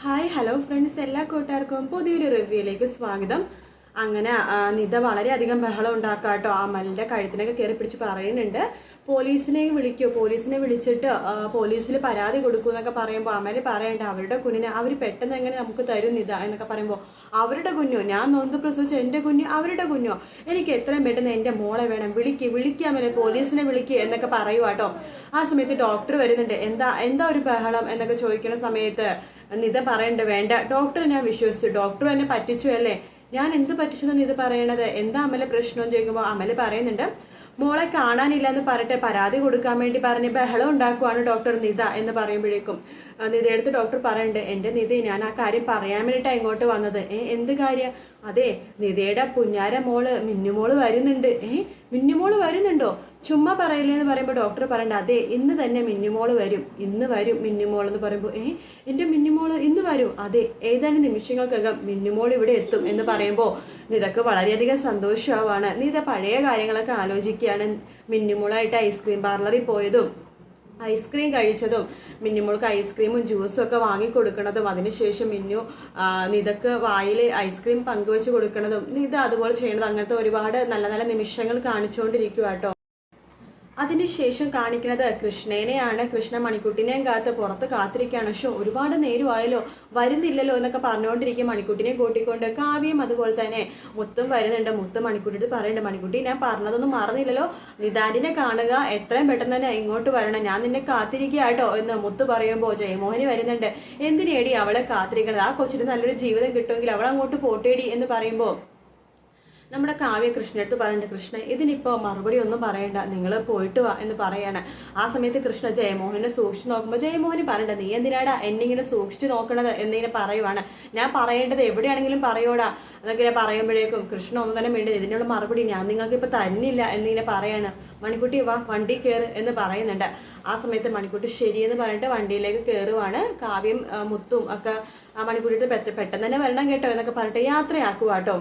Hi hello friends എല്ലാ കൂട്ടുകാർക്കും പുതിയൊരു റിവ്യൂയിലേക്ക് സ്വാഗതം. അങ്ങനെ നിത വളരെയധികം ബഹളം ഉണ്ടാക്കാട്ടോ അമലിന്റെ കഴുത്തിനൊക്കെ കയറി പിടിച്ച് പറയുന്നുണ്ട്. പോലീസിനെ വിളിക്കൂ പോലീസിനെ വിളിച്ചിട്ട് പോലീസിൽ പരാതി കൊടുക്കൂ എന്നൊക്കെ പറയുമ്പോൾ അമൽ പറയണ്ട അവരുടെ കുഞ്ഞിനെ അവർ പെട്ടെന്ന് എങ്ങനെ നമുക്ക് തരും നിത എന്നൊക്കെ പറയുമ്പോൾ അവരുടെ കുഞ്ഞോ? ഞാൻ നൊന്ത് പ്രസവിച്ച എന്റെ കുഞ്ഞ് അവരുടെ കുഞ്ഞോ? എനിക്ക് എത്രയും പെട്ടെന്ന് എന്റെ മോളെ വേണം വിളിക്ക് വിളിക്കാമല്ലേ പോലീസിനെ വിളിക്ക് എന്നൊക്കെ പറയുവാട്ടോ. ആ സമയത്ത് ഡോക്ടർ വരുന്നുണ്ട് എന്താ എന്താ ഒരു ബഹളം? എന്നൊക്കെ ചോദിക്കുന്ന സമയത്ത് നിത പറയണ്ട വേണ്ട. ഡോക്ടർ ഞാൻ വിശ്വസിച്ചു. ഡോക്ടർ എന്നെ പറ്റിച്ചു അല്ലേ? ഞാൻ എന്ത് പറ്റിച്ചെന്ന് ഇത് പറയണത്? എന്താ അമല പ്രശ്നം ചോദിക്കുമ്പോൾ അമല പറയുന്നുണ്ട് മോളെ കാണാനില്ല എന്ന് പറഞ്ഞിട്ട് പരാതി കൊടുക്കാൻ വേണ്ടി പറഞ്ഞ് ബഹളം ഉണ്ടാക്കുവാണ് ഡോക്ടർ നിത എന്ന് പറയുമ്പോഴേക്കും. നിതയെടുത്ത് ഡോക്ടർ പറയണ്ട് എന്റെ നിധി ഞാൻ ആ കാര്യം പറയാൻ വേണ്ടിയിട്ടാണ് ഇങ്ങോട്ട് വന്നത്. ഏ എന്ത് കാര്യം? അതെ നിതയുടെ പുഞ്ഞാര മോൾ മിന്നുമോൾ വരുന്നുണ്ട്. ഏ മിന്നുമോൾ വരുന്നുണ്ടോ? ചുമ്മാ പറയില്ലേ എന്ന് പറയുമ്പോൾ ഡോക്ടർ പറയണ്ട. അതെ ഇന്ന് തന്നെ മിന്നുമോൾ വരും. ഇന്ന് വരും മിന്നുമോൾ എന്ന് പറയുമ്പോൾ ഏ എന്റെ മിന്നുമോൾ ഇന്ന് വരും? അതെ ഏതാനും നിമിഷങ്ങൾക്കകം മിന്നുമോൾ ഇവിടെ എത്തും എന്ന് പറയുമ്പോൾ നിതക്ക് വളരെയധികം സന്തോഷമാവാണ് നിത പഴയ കാര്യങ്ങളൊക്കെ ആലോചിക്കുകയാണ്. മിന്നുമുളായിട്ട് ഐസ്ക്രീം പാർലറിൽ പോയതും ഐസ്ക്രീം കഴിച്ചതും മിന്നുമോൾക്ക് ഐസ്ക്രീമും ജ്യൂസും ഒക്കെ വാങ്ങിക്കൊടുക്കണതും അതിനുശേഷം മിന്നു നിതക്ക് വായിൽ ഐസ്ക്രീം പങ്കുവെച്ച് കൊടുക്കണതും നിത അതുപോലെ ചെയ്യണത് അങ്ങനത്തെ ഒരുപാട് നല്ല നല്ല നിമിഷങ്ങൾ കാണിച്ചുകൊണ്ടിരിക്കുക കേട്ടോ അതിനുശേഷം കാണിക്കുന്നത് കൃഷ്ണേനെയാണ്. കൃഷ്ണ മണിക്കുട്ടിനെയും കാത്ത് പുറത്ത് കാത്തിരിക്കുകയാണ്. ഷോ ഒരുപാട് നേരമായല്ലോ? വരുന്നില്ലല്ലോ എന്നൊക്കെ പറഞ്ഞുകൊണ്ടിരിക്കും മണിക്കുട്ടിനെ കൂട്ടിക്കൊണ്ട്. കാവ്യം അതുപോലെ തന്നെ മുത്തും വരുന്നുണ്ട്. മുത്തും മണിക്കുട്ടി പറയുന്നുണ്ട് മണിക്കുട്ടി ഞാൻ പറഞ്ഞതൊന്നും മറന്നില്ലല്ലോ. നിതാന്റിനെ കാണുക എത്രയും പെട്ടെന്ന് തന്നെ ഇങ്ങോട്ട് വരണം. ഞാൻ നിന്നെ കാത്തിരിക്കുക എന്ന് മുത്ത് പറയുമ്പോൾ ജയമോഹനി വരുന്നുണ്ട്. എന്തിനേടി അവളെ കാത്തിരിക്കണത്? ആ കൊച്ചിന് നല്ലൊരു ജീവിതം കിട്ടുമെങ്കിൽ അവൾ അങ്ങോട്ട് പോട്ടേടി എന്ന് പറയുമ്പോൾ നമ്മുടെ കാവ്യ കൃഷ്ണടുത്ത് പറയേണ്ട കൃഷ്ണ ഇതിനിപ്പോ മറുപടി ഒന്നും പറയണ്ട. നിങ്ങൾ പോയിട്ട് വാ എന്ന് പറയാണ്. ആ സമയത്ത് കൃഷ്ണ ജയമോഹനെ സൂക്ഷിച്ചു നോക്കുമ്പോൾ ജയമോഹന് പറയണ്ട നീ എന്തിനാടാ എന്നെ ഇങ്ങനെ സൂക്ഷിച്ചു നോക്കണത്? എന്നിങ്ങനെ പറയുവാണ്. ഞാൻ പറയേണ്ടത് എവിടെയാണെങ്കിലും പറയോടാ എന്നൊക്കെ പറയുമ്പോഴേക്കും കൃഷ്ണ ഒന്നും തന്നെ വേണ്ടത് ഇതിനുള്ള മറുപടി ഞാൻ നിങ്ങൾക്ക് ഇപ്പൊ തന്നില്ല എന്നിങ്ങനെ പറയാണ്. മണിക്കുട്ടി വാ വണ്ടി കയറ് എന്ന് പറയുന്നുണ്ട്. ആ സമയത്ത് മണിക്കുട്ടി ശരിയെന്ന് പറഞ്ഞിട്ട് വണ്ടിയിലേക്ക് കയറുവാണ് കാവ്യം മുത്തും ഒക്കെ ആ മണിക്കുട്ടിയുടെ പെട്ടെന്ന് തന്നെ വരണം കേട്ടോ എന്നൊക്കെ പറഞ്ഞിട്ട് യാത്രയാക്കുവാട്ടോ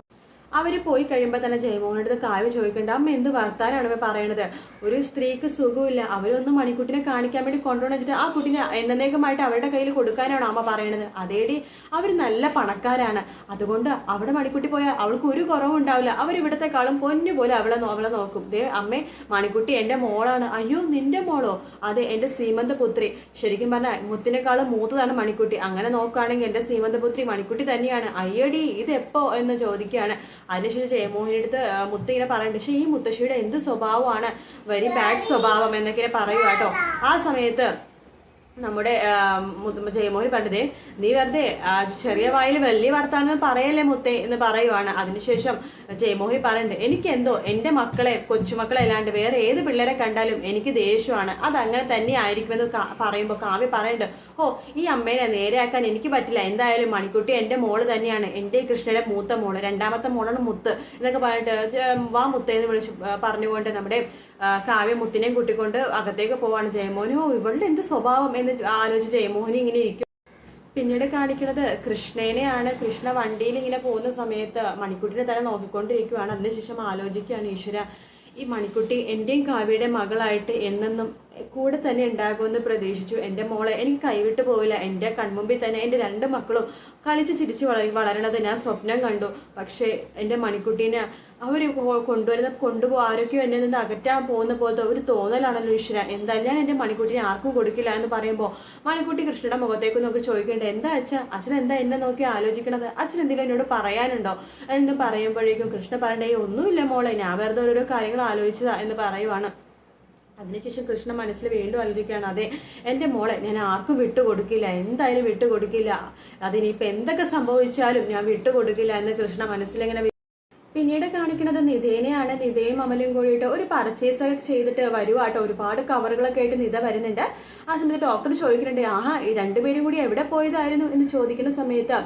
അവർ പോയി കഴിയുമ്പോൾ തന്നെ ജയമോഹന്റെ അടുത്ത് കാവ്യ ചോദിക്കണ്ട അമ്മ എന്ത് വർത്താനാണ് പറയണത്? ഒരു സ്ത്രീക്ക് സുഖമില്ല. അവരൊന്ന് മണിക്കുട്ടിനെ കാണിക്കാൻ വേണ്ടി കൊണ്ടുവന്ന് വെച്ചിട്ട് ആ കുട്ടിനെ എന്നേക്കുമായിട്ട് അവരുടെ കയ്യിൽ കൊടുക്കാനാണ് അമ്മ പറയണത്. അതേടി അവർ നല്ല പണക്കാരാണ്. അതുകൊണ്ട് അവിടെ മണിക്കുട്ടി പോയാൽ അവൾക്ക് ഒരു കുറവും ഉണ്ടാവില്ല. അവരിവിടത്തെക്കാളും പൊന്നു പോലെ അവളെ അവളെ നോക്കും. ദേ അമ്മേ മണിക്കുട്ടി എന്റെ മോളാണ്. അയ്യോ നിന്റെ മോളോ? അതെ എന്റെ സീമന്ത പുത്രി. ശരിക്കും പറഞ്ഞാൽ മുത്തിനേക്കാളും മൂത്തതാണ് മണിക്കുട്ടി. അങ്ങനെ നോക്കുകയാണെങ്കിൽ എന്റെ സീമന്ത പുത്രി മണിക്കുട്ടി തന്നെയാണ്. അയ്യടി ഇത് എപ്പോ എന്ന് ചോദിക്കുകയാണ്. അതിനുശേഷം ജയമോഹന്റെ അടുത്ത് മുത്ത ഇങ്ങനെ പറയുന്നുണ്ട് പക്ഷേ ഈ മുത്തശ്ശിയുടെ എന്ത് സ്വഭാവമാണ്? വെരി ബാഡ് സ്വഭാവം എന്നൊക്കെ പറയുക കേട്ടോ. ആ സമയത്ത് നമ്മുടെ ജയമോഹൻ പണ്ഡിതേ നീ വെറുതെ ചെറിയ വായിൽ വലിയ വർത്താനം പറയല്ലേ മുത്തേ എന്ന് പറയുവാണ്. അതിനുശേഷം ജയമോഹി പറയണ്ട് എനിക്ക് എന്തോ എന്റെ മക്കളെ കൊച്ചുമക്കളെ അല്ലാണ്ട് വേറെ ഏത് പിള്ളേരെ കണ്ടാലും എനിക്ക് ദേഷ്യമാണ്. അത് അങ്ങനെ തന്നെ ആയിരിക്കുമെന്ന് പറയുമ്പോൾ കാവ്യ പറയണ്ട് ഓ ഈ അമ്മേനെ നേരെയാക്കാൻ എനിക്ക് പറ്റില്ല. എന്തായാലും മണിക്കുട്ടി എന്റെ മോൾ തന്നെയാണ്. എന്റെ കൃഷ്ണയുടെ മൂത്ത മോൾ രണ്ടാമത്തെ മോളാണ് മുത്ത്. എന്നൊക്കെ പറഞ്ഞിട്ട് വാ മുത്തേ എന്ന് വിളിച്ച് പറഞ്ഞുകൊണ്ട് നമ്മുടെ കാവ്യ മുത്തിനെയും കൂട്ടിക്കൊണ്ട് അകത്തേക്ക് പോവാണ് ജയമോഹൻ ഓ ഇവളുടെ എന്ത് സ്വഭാവം എന്ന് ആലോചിച്ച് ജയമോഹനി ഇങ്ങനെ ഇരിക്കും. പിന്നീട് കാണിക്കുന്നത് കൃഷ്ണേനെയാണ്. കൃഷ്ണ വണ്ടിയിൽ ഇങ്ങനെ പോകുന്ന സമയത്ത് മണിക്കുട്ടിനെ തന്നെ നോക്കിക്കൊണ്ടിരിക്കുകയാണ് അതിനുശേഷം ആലോചിക്കുകയാണ് ഈശ്വര ഈ മണിക്കുട്ടി എന്റെയും കാവ്യയുടെ മകളായിട്ട് എന്നെന്നും കൂടെ തന്നെ ഉണ്ടാകുമെന്ന് പ്രതീക്ഷിച്ചു. എന്റെ മോളെ എനിക്ക് കൈവിട്ട് പോവില്ല. എന്റെ കൺമുമ്പിൽ തന്നെ എന്റെ രണ്ട് മക്കളും കളിച്ച് ചിരിച്ച് വള വളരണത് ഞാൻ സ്വപ്നം കണ്ടു. പക്ഷേ എന്റെ മണിക്കുട്ടീനെ അവർ കൊണ്ടുവരുന്ന കൊണ്ടുപോ ആരൊക്കെയോ എന്നെ നിന്ന് അകറ്റാൻ പോകുന്ന പോലത്തെ ഒരു തോന്നലാണല്ലോ ഈശ്വര. എന്തായാലും ഞാൻ എന്റെ മണിക്കുട്ടിനെ ആർക്കും കൊടുക്കില്ല എന്ന് പറയുമ്പോൾ മണിക്കുട്ടി കൃഷ്ണയുടെ മുഖത്തേക്ക് നോക്കി ചോദിക്കേണ്ടത് എന്താ അച്ഛൻ അച്ഛൻ എന്താ എന്നെ നോക്കി ആലോചിക്കണത്? അച്ഛൻ എന്തെങ്കിലും എന്നോട് പറയാനുണ്ടോ? എന്ന് പറയുമ്പോഴേക്കും കൃഷ്ണ പറയണ്ടേ ഒന്നുമില്ല മോളെ. ഞാൻ വെറുതെ ഓരോരോ കാര്യങ്ങൾ ആലോചിച്ചതാ എന്ന് പറയുവാണ്. അതിനുശേഷം കൃഷ്ണ മനസ്സിൽ വീണ്ടും അലരിക്കുകയാണ് അതെ എന്റെ മോളെ ഞാൻ ആർക്കും വിട്ടുകൊടുക്കില്ല എന്തായാലും വിട്ടുകൊടുക്കില്ല. അതിനിപ്പോൾ എന്തൊക്കെ സംഭവിച്ചാലും ഞാൻ വിട്ടുകൊടുക്കില്ല എന്ന് കൃഷ്ണ മനസ്സിലിങ്ങനെ പിന്നീട് കാണിക്കുന്നത് നിധേനെയാണ്. നിധയും അമലും കൂടിയിട്ട് ഒരു പർച്ചേസ് ഒക്കെ ചെയ്തിട്ട് വരുവാട്ടോ. ഒരുപാട് കവറുകളൊക്കെ ആയിട്ട് നിധ വരുന്നുണ്ട്. ആ സമയത്ത് ഡോക്ടർ ചോദിക്കുന്നുണ്ട് ആഹാ ഈ രണ്ടുപേരും കൂടി എവിടെ പോയതായിരുന്നു? എന്ന് ചോദിക്കുന്ന സമയത്ത്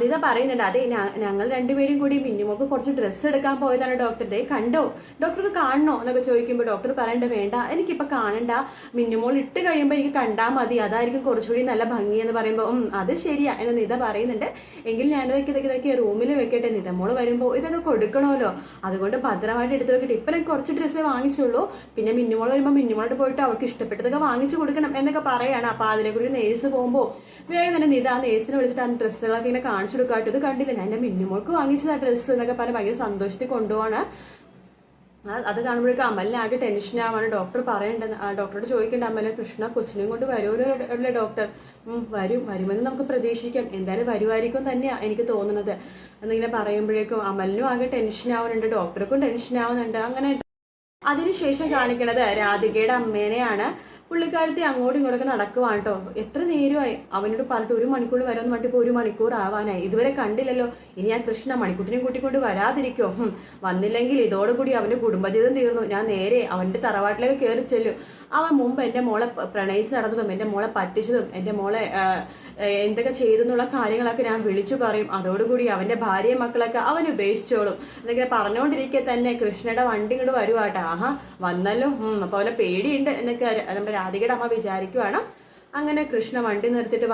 നിത പറയുന്നുണ്ട് അതെ ഞങ്ങൾ രണ്ടുപേരും കൂടി മിന്നുമോക്ക് കുറച്ച് ഡ്രസ്സ് എടുക്കാൻ പോയതാണ് ഡോക്ടർ ദേ കണ്ടോ? ഡോക്ടർക്ക് കാണണോ? എന്നൊക്കെ ചോദിക്കുമ്പോൾ ഡോക്ടർ പറയണ്ട വേണ്ട എനിക്കിപ്പൊ കാണണ്ട. മിന്നുമോൾ ഇട്ട് കഴിയുമ്പോൾ എനിക്ക് കണ്ടാൽ മതി. അതായിരിക്കും കുറച്ചുകൂടി നല്ല ഭംഗി എന്ന് പറയുമ്പോൾ അത് ശരിയാ എന്ന് നിത പറയുന്നുണ്ട്. എങ്കിൽ ഞാൻ ഇതൊക്കെ റൂമിൽ വെക്കട്ടെ. നിതമോൾ വരുമ്പോൾ ഇതൊക്കെ കൊടുക്കണമല്ലോ അതുകൊണ്ട് ഭദ്രമായിട്ട് എടുത്ത് വെക്കട്ടെ. ഇപ്പൊ ഞാൻ കുറച്ച് ഡ്രസ്സേ വാങ്ങിച്ചുള്ളൂ. പിന്നെ മിന്നുമോൾ വരുമ്പോൾ മിന്നുമോളോട് പോയിട്ട് അവർക്ക് ഇഷ്ടപ്പെട്ടതൊക്കെ വാങ്ങിച്ചു കൊടുക്കണം എന്നൊക്കെ പറയാണ്. അപ്പൊ അതിനെക്കുറിച്ച് നേഴ്സ് പോകുമ്പോൾ വേഗം തന്നെ നിത ആ നേഴ്സിനെ വിളിച്ചിട്ട് ആ ഡ്രസ്സുകളൊക്കെ ഇങ്ങനെ കാണിച്ചു കൊടുക്കാട്ട് ഇത് കണ്ടില്ല? ഞാൻ എന്റെ മിന്നുമോൾക്ക് വാങ്ങിച്ചതാ ഡ്രസ്സ് എന്നൊക്കെ പറഞ്ഞ് ഭയങ്കര സന്തോഷത്തിൽ കൊണ്ടുപോവാണ്. ആ- അത് കാണുമ്പോഴേക്കും ടെൻഷൻ ആവാണ്. ഡോക്ടർ പറയണ്ട ഡോക്ടറോട് ചോദിക്കേണ്ട അമല കൃഷ്ണ കൊച്ചിനെയും കൊണ്ട് വരുമല്ലോ ഡോക്ടർ വരും വരുമെന്ന് നമുക്ക് പ്രതീക്ഷിക്കാം. എന്തായാലും വരുമായിരിക്കും തന്നെയാ എനിക്ക് തോന്നുന്നത്. എന്നിങ്ങനെ പറയുമ്പോഴേക്കും അമലിനും ആകെ ടെൻഷൻ ആവുന്നുണ്ട്. ഡോക്ടർക്കും ടെൻഷൻ ആവുന്നുണ്ട്. അങ്ങനെ അതിനുശേഷം കാണിക്കണത് രാധികയുടെ അമ്മേനെയാണ്. പുള്ളിക്കാരത്തി അങ്ങോട്ടും ഇങ്ങോട്ടൊക്കെ നടക്കുവാണ് കേട്ടോ എത്ര നേരമായി? അവനോട് പറഞ്ഞിട്ട് ഒരു മണിക്കൂർ വരാമെന്ന് പറഞ്ഞിട്ട് ഇപ്പോൾ ഒരു മണിക്കൂർ ആവാനായി. ഇതുവരെ കണ്ടില്ലല്ലോ. ഇനി ആ കൃഷ്ണ മണിക്കുട്ടിനെ കൂട്ടിക്കൊണ്ട് വരാതിരിക്കോ? വന്നില്ലെങ്കിൽ ഇതോടുകൂടി അവന്റെ കുടുംബജീവിതം തീർന്നു. ഞാൻ നേരെ അവന്റെ തറവാട്ടിലേക്ക് കയറി ചെല്ലും. അവൻ മുമ്പ് എന്റെ മോളെ പ്രണയിച്ച് നടന്നതും എന്റെ മോളെ പറ്റിച്ചതും എന്റെ മോളെ ആ, ചെയ്തു എന്നുള്ള കാര്യങ്ങളൊക്കെ ഞാൻ വിളിച്ചു പറയും. അതോടുകൂടി അവന്റെ ഭാര്യയും മക്കളൊക്കെ അവൻ ഉപേക്ഷിച്ചോളും. എന്നൊക്കെ പറഞ്ഞുകൊണ്ടിരിക്കെ തന്നെ കൃഷ്ണയുടെ വണ്ടി ഇങ്ങോട്ട് വരുവാട്ടെ. ആഹാ വന്നല്ലോ. അപ്പൊ അവനെ പേടിയുണ്ട് എന്നൊക്കെ നമ്മുടെ രാധികയുടെ അമ്മ വിചാരിക്കുവാണ്. അങ്ങനെ കൃഷ്ണ വണ്ടി നിർത്തിയിട്ട്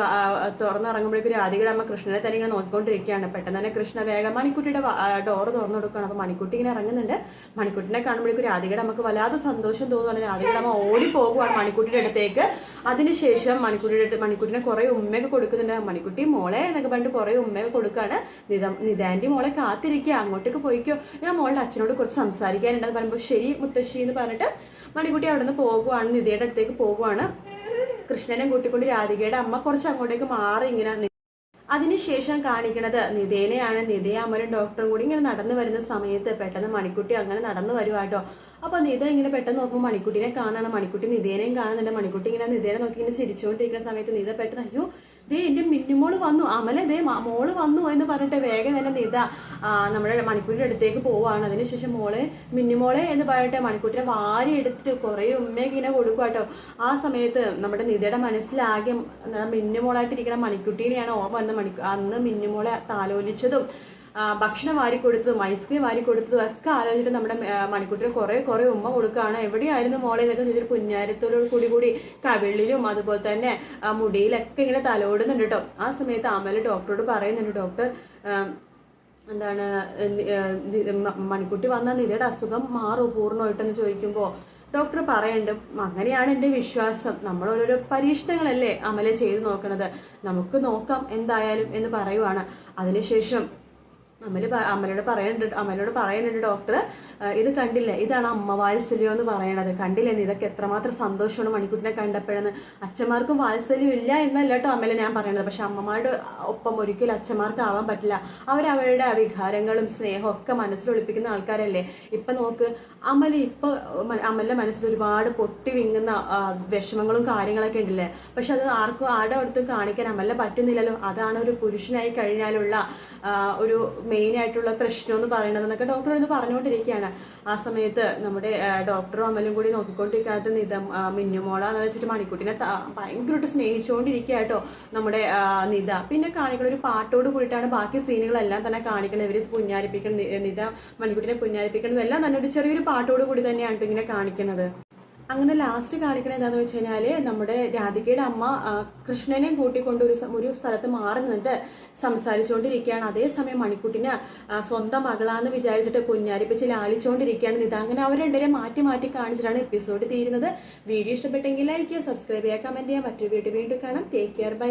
തുറന്നിറങ്ങുമ്പോഴേക്കും രാധികയുടെ അമ്മ കൃഷ്ണനെ തന്നെ ഇങ്ങനെ നോക്കിക്കൊണ്ടിരിക്കുകയാണ്. പെട്ടെന്ന് തന്നെ കൃഷ്ണ വേഗം മണിക്കുട്ടിയുടെ ഡോറ് തുറന്നു കൊടുക്കുകയാണ് അപ്പൊ മണിക്കുട്ടി ഇങ്ങനെ ഇറങ്ങുന്നുണ്ട്. മണിക്കുട്ടിനെ കാണുമ്പോഴേക്കും രാധികയുടെ അമ്മയ്ക്ക് വല്ലാതെ സന്തോഷം തോന്നുകയാണ്. രാധികയുടെ അമ്മ ഓടി പോകുവാണ് മണിക്കുട്ടിയുടെ അടുത്തേക്ക്. അതിനുശേഷം മണിക്കുട്ടിയുടെ അടുത്ത് മണിക്കുട്ടിനെ കുറെ ഉമ്മയൊക്കെ കൊടുക്കുന്നുണ്ട്. മണിക്കുട്ടി മോളെ എന്നൊക്കെ പറഞ്ഞിട്ട് കുറെ ഉമ്മയൊക്കെ കൊടുക്കുകയാണ്. നിത നിതാന്റെ മോളെ കാത്തിരിക്കുക അങ്ങോട്ടേക്ക് പോയിക്കോ. ഞാൻ മോളുടെ അച്ഛനോട് കുറച്ച് സംസാരിക്കാനുണ്ടെന്ന് പറയുമ്പോൾ ശരി മുത്തശ്ശി എന്ന് പറഞ്ഞിട്ട് മണിക്കുട്ടി അവിടെ നിന്ന് പോകുവാണ്. നിതയുടെ അടുത്തേക്ക് പോകുവാണ്. കൃഷ്ണനെ കൂട്ടിക്കൊണ്ട് രാധികയുടെ അമ്മ കുറച്ച് അങ്ങോട്ടേക്ക് മാറി ഇങ്ങനെ അതിനുശേഷം കാണിക്കണത് നിതേനെയാണ്. നിതയെ അമ്മരും ഡോക്ടറും കൂടി ഇങ്ങനെ നടന്നു വരുന്ന സമയത്ത് പെട്ടെന്ന് മണിക്കുട്ടി അങ്ങനെ നടന്നു വരുവാട്ടോ അപ്പൊ നിത ഇങ്ങനെ പെട്ടെന്ന് നോക്കുമ്പോൾ മണിക്കുട്ടിനെ കാണാണ്. മണിക്കുട്ടി നിതേനെയും കാണുന്നുണ്ട്. മണിക്കുട്ടി ഇങ്ങനെ നിതേനെ നോക്കി ഇങ്ങനെ ചിരിച്ചുകൊണ്ടിരിക്കുന്ന സമയത്ത് നിത പെട്ടെന്ന് അയ്യോ ദേ എന്റെ മിന്നുമോൾ വന്നു. അമലെ ദേ മോൾ വന്നു എന്ന് പറഞ്ഞിട്ട് വേഗം തന്നെ നിത നമ്മുടെ മണിക്കൂറിന്റെ അടുത്തേക്ക് പോവാണ്. അതിനുശേഷം മോളെ മിന്നുമോളെ എന്ന് പറഞ്ഞിട്ട് മണിക്കൂട്ടിനെ വാരി എടുത്തിട്ട് കുറെ ഉമ്മയൊക്കെ ഇങ്ങനെ കൊടുക്കുക ആ സമയത്ത് നമ്മുടെ നിതയുടെ മനസ്സിലാകെ മിന്നുമോളായിട്ടിരിക്കുന്ന മണിക്കുട്ടീനെയാണ് ഓർമ്മ വന്ന് മണി അന്ന് മിന്നുമോളെ താലോലിച്ചതും. ഭക്ഷണം വാരി കൊടുത്തതും ഐസ്ക്രീം വാരി കൊടുത്തതും ഒക്കെ ആലോചിച്ചിട്ട് നമ്മുടെ മണിക്കുട്ടിന് കുറെ കുറെ ഉമ്മ കൊടുക്കുകയാണ്. എവിടെയായിരുന്നു മോളെ? എന്നൊക്കെ ചോദിച്ചൊരു കുഞ്ഞാരത്തോട് കൂടി കൂടി കവിളിലും അതുപോലെ തന്നെ മുടിയിലൊക്കെ ഇങ്ങനെ തലോടുന്നുണ്ട് കേട്ടോ ആ സമയത്ത് അമല ഡോക്ടറോട് പറയുന്നുണ്ട് ഡോക്ടർ എന്താണ് മണിക്കുട്ടി വന്ന നിരയുടെ അസുഖം മാറും? പൂർണമായിട്ടെന്ന് ചോദിക്കുമ്പോൾ ഡോക്ടർ പറയണ്ട് അങ്ങനെയാണ് എന്റെ വിശ്വാസം. നമ്മൾ ഓരോരോ പരീക്ഷണങ്ങളല്ലേ അമല ചെയ്ത് നോക്കണത് നമുക്ക് നോക്കാം എന്തായാലും എന്ന് പറയുവാണ്. അതിനുശേഷം പ- അമലോട് പറയുന്നുണ്ട് അമലോട് പറയുന്നുണ്ട് ഡോക്ടർ ഇത് കണ്ടില്ലേ? ഇതാണ് അമ്മ വാത്സല്യം എന്ന് പറയണത്. കണ്ടില്ലേ ഇതൊക്കെ എത്രമാത്രം സന്തോഷമാണ് മണിക്കുട്ടിനെ കണ്ടപ്പോഴെന്ന്. അച്ഛന്മാർക്കും വാത്സല്യം ഇല്ല എന്നല്ല കേട്ടോ അമല ഞാൻ പറയണത്. പക്ഷെ അമ്മമാരുടെ ഒപ്പം ഒരിക്കലും അച്ഛന്മാർക്ക് ആവാൻ പറ്റില്ല. അവരവരുടെ വികാരങ്ങളും സ്നേഹവും ഒക്കെ മനസ്സിൽ ഒളിപ്പിക്കുന്ന ആൾക്കാരല്ലേ? ഇപ്പൊ നോക്ക് അമല ഇപ്പൊ മ- മനസ്സിൽ ഒരുപാട് പൊട്ടി വിങ്ങുന്ന വിഷമങ്ങളും കാര്യങ്ങളൊക്കെ ഉണ്ടല്ലേ? പക്ഷെ അത് ആർക്കും ആരുടെ അടുത്തും കാണിക്കാൻ അമലിനെ പറ്റുന്നില്ലല്ലോ. അതാണ് ഒരു പുരുഷനായി കഴിഞ്ഞാലുള്ള ഒരു മെയിൻ ആയിട്ടുള്ള പ്രശ്നം എന്ന് പറയുന്നത് എന്നൊക്കെ ഡോക്ടർ ഇന്ന് പറഞ്ഞുകൊണ്ടിരിക്കുകയാണ്. ആ സമയത്ത് നമ്മുടെ ഡോക്ടറും അമ്മലും കൂടി നോക്കിക്കൊണ്ടിരിക്കാത്ത നിതം മിന്നുമോള മിന്നുമോളാന്ന് വെച്ചിട്ട് മണിക്കുട്ടിനെ ഭയങ്കരമായിട്ട് സ്നേഹിച്ചുകൊണ്ടിരിക്കുക കേട്ടോ നമ്മുടെ നിത. പിന്നെ കാണിക്കുന്ന ഒരു പാട്ടോട് കൂടിയിട്ടാണ് ബാക്കി സീനുകളെല്ലാം തന്നെ കാണിക്കുന്നത് ഇവർ പുഞ്ഞാരിപ്പിക്കുന്ന നിത മണിക്കുട്ടിനെ പുഞ്ഞാരിപ്പിക്കുന്നതും എല്ലാം തന്നെ ഒരു ചെറിയൊരു പാട്ടോട് കൂടി തന്നെയാണ് ഇങ്ങനെ കാണിക്കുന്നത് അങ്ങനെ ലാസ്റ്റ് കാണിക്കണത് എന്താന്ന് വെച്ച് കഴിഞ്ഞാൽ നമ്മുടെ രാധികയുടെ അമ്മ കൃഷ്ണനെ കൂട്ടിക്കൊണ്ട് ഒരു ഒരു സ്ഥലത്ത് മാറി നിന്നിട്ട് സംസാരിച്ചുകൊണ്ടിരിക്കുകയാണ് അതേസമയം മണിക്കുട്ടിന് സ്വന്തം മകളാന്ന് വിചാരിച്ചിട്ട് കുഞ്ഞാരിപ്പിച്ച് ലാലിച്ചുകൊണ്ടിരിക്കുകയാണ് ഇത് അങ്ങനെ രണ്ടുപേരെ മാറ്റി മാറ്റി കാണിച്ചിട്ടാണ് എപ്പിസോഡ് തീരുന്നത്. വീഡിയോ ഇഷ്ടപ്പെട്ടെങ്കിൽ ലൈക്ക് ചെയ്യുക സബ്സ്ക്രൈബ് ചെയ്യുക കമന്റ് ചെയ്യുക. മറ്റൊരു വീഡിയോ വീണ്ടും കാണാം. Take care bye